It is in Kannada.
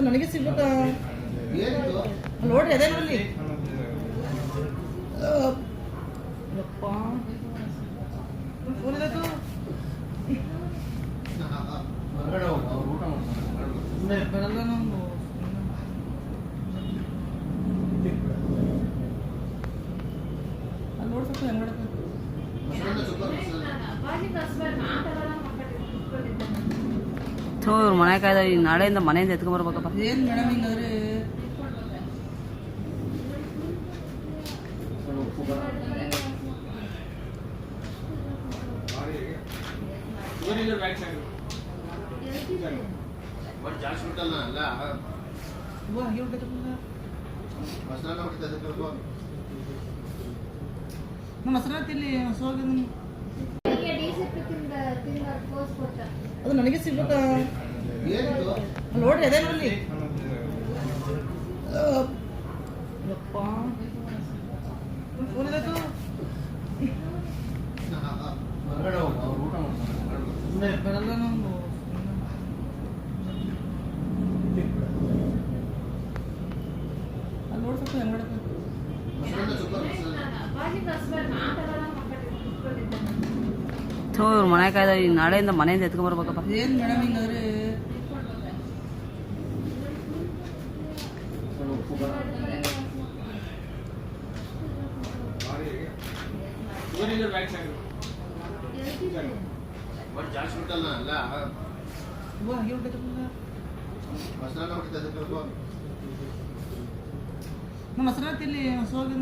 ಅದು ನನಗೆ ಸಿಗ್ಬೇಕಾ? ನೋಡ್ರಿ ಅದೇ ನೋಡಿ ಬರಲ್ಲ ನಾನು ಅಲ್ಲಿ ನೋಡಿ ಸ್ವಲ್ಪ ಹೆಂಗ್ ಮಾಡಕ್ಕೆ ಥೋ ಇವ್ರು ಮನೆ ಕಾಯ್ದ ಈಗ ನಾಳೆಯಿಂದ ಮನೆಯಿಂದ ಎತ್ಕೊಂಬರ್ಬೇಕಪ್ಪ ಏನು ಮೇಡಮ್ ಹಿಂಗಾದ್ರೆ ಉಪ್ಪು ಖಾರ. ಅದು ನನಗೆ ಸಿಗ್ಬೇಕಾ ನೋಡ್ರಿ ಅದೇ ನೋಡಿ ಬರಲ್ಲ ನಾನು ಅಲ್ಲಿ ನೋಡಿ ಸ್ವಲ್ಪ ಹೆಂಗ್ ಥೋ ಇವ್ರು ಮನೆ ಕಾಯ್ದ ಈ ನಾಳೆಯಿಂದ ಮನೆಯಿಂದ ಎತ್ಕೊಂಬರ್ಬೇಕಪ್ಪ. ಏನು ಮೇಡಮ್ ಹಿಂಗಾದ್ರೆ ನಮ್ಮ ಹೆಸರು ತಿಲ್ಲಿ ಹೊಸವಾಗಿ